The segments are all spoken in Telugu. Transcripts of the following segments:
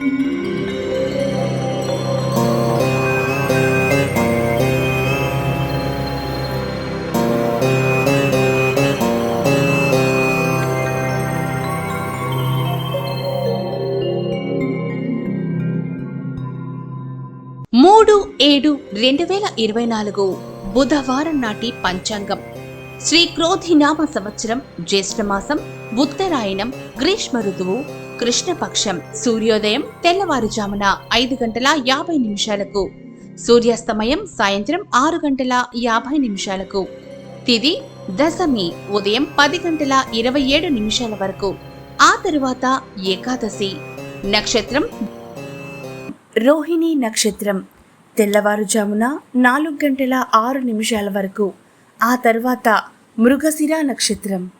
మూడు ఏడు రెండు వేల ఇరవై నాలుగు బుధవారం నాటి పంచాంగం. శ్రీ క్రోధినామ సంవత్సరం జ్యేష్ఠమాసం ఉత్తరాయణం గ్రీష్మ ఋతువు కృష్ణపక్షం సూర్యోదయం తెల్లవారుజామున ఐదు గంటల యాభై నిమిషాలకు సూర్యాస్తమయం సాయంత్రం ఆరు గంటల యాభై నిమిషాలకు తిది దశమి ఉదయం పది గంటల ఇరవై ఏడు నిమిషాల వరకు ఆ తరువాత ఏకాదశి. నక్షత్రం రోహిణి నక్షత్రం. తెల్లవారుజామున నాలుగు గంటల ఆరు నిమిషాల వరకు ఆ తర్వాత మృగశిర నక్షత్రం.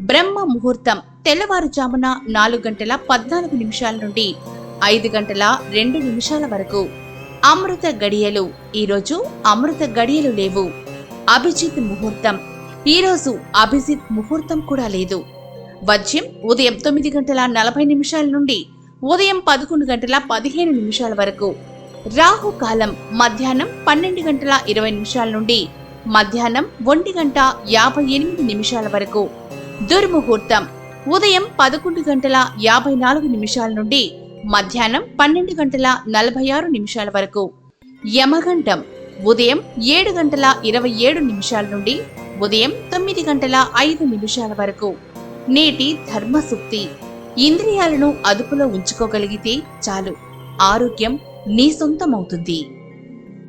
బ్రహ్మ ముహూర్తం తెల్లవారుజామున నాలుగు గంటల పద్నాలుగు నిమిషాల నుండి ఐదు గంటల రెండు నిమిషాల వరకు. అమృత గడియలు. ఈరోజు అమృత గడియలు లేవు. అభిజిత్ ముహూర్తం. ఈరోజు అభిజిత్ ముహూర్తం కూడా లేదు. వజ్యం ఉదయం తొమ్మిది గంటల నలభై నిమిషాల నుండి ఉదయం పదకొండు గంటల పదిహేను నిమిషాల వరకు. రాహు కాలం మధ్యాహ్నం పన్నెండు గంటల ఇరవై నిమిషాల నుండి మధ్యాహ్నం ఒంటి గంట యాభై ఎనిమిది నిమిషాల వరకు. దుర్ముహూర్తం. ఉదయం పదకొండు గంటల యాభై నాలుగు నిమిషాల నుండి మధ్యాహ్నం పన్నెండు గంటల నలభై ఆరు నిమిషాల వరకు. యమగండం ఉదయం ఏడు గంటల ఇరవై ఏడు నిమిషాల నుండి ఉదయం తొమ్మిది గంటల ఐదు నిమిషాల వరకు. నేటి ధర్మసూక్తి ఇంద్రియాలను అదుపులో ఉంచుకోగలిగితే చాలు. ఆరోగ్యం నీ సొంతమవుతుంది.